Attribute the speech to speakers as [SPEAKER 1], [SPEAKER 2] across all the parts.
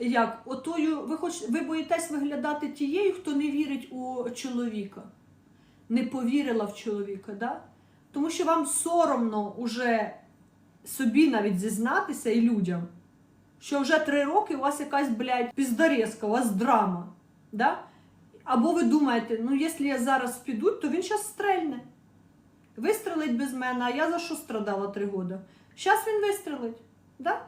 [SPEAKER 1] як отою, ви хоч ви боїтесь виглядати тією, хто не вірить у чоловіка, не повірила в чоловіка, да? тому що вам соромно уже собі навіть зізнатися і людям, що вже три роки у вас якась, блядь, піздарезка, у вас драма. Да? Або ви думаєте, ну якщо я зараз піду, то він зараз стрельне. Вистрелить без мене, а я за що страдала три роки? Зараз він вистрелить. Да?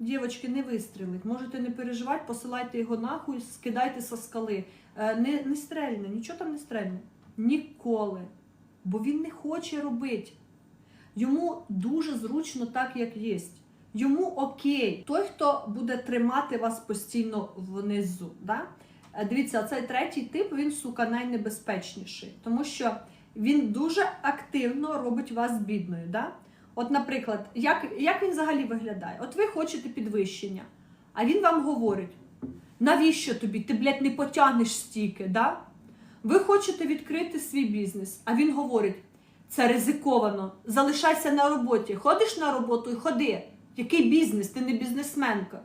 [SPEAKER 1] Дівочки, не вистрілить. Можете не переживати, посилайте його нахуй, скидайте со скали. Е, Не, не стрельне, нічого там не стрельне. Ніколи. Бо він не хоче робити. Йому дуже зручно так, як є. Йому окей. Той, хто буде тримати вас постійно внизу. Да? Е, Дивіться, цей третій тип, він, сука, найнебезпечніший. Тому що він дуже активно робить вас бідною. Да? От, наприклад, як, як він взагалі виглядає? От ви хочете підвищення, а він вам говорить: навіщо тобі? Ти, блядь, не потягнеш стільки, да? Ви хочете відкрити свій бізнес, а він говорить: це ризиковано, залишайся на роботі. Ходиш на роботу і ходи. Який бізнес? Ти не бізнесменка.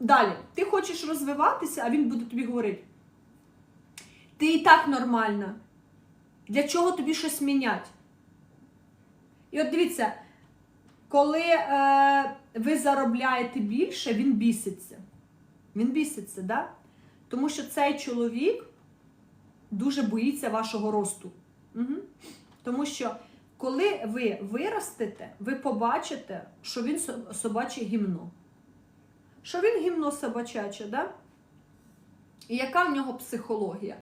[SPEAKER 1] Далі, ти хочеш розвиватися, а він буде тобі говорити: ти і так нормальна. Для чого тобі щось міняти? І от дивіться, коли е, ви заробляєте більше, він біситься. Він біситься, да? Тому що цей чоловік дуже боїться вашого росту. Угу. Тому що коли ви виростете, ви побачите, що він собаче гімно. Що він гімно собачаче, да? І яка в нього психологія?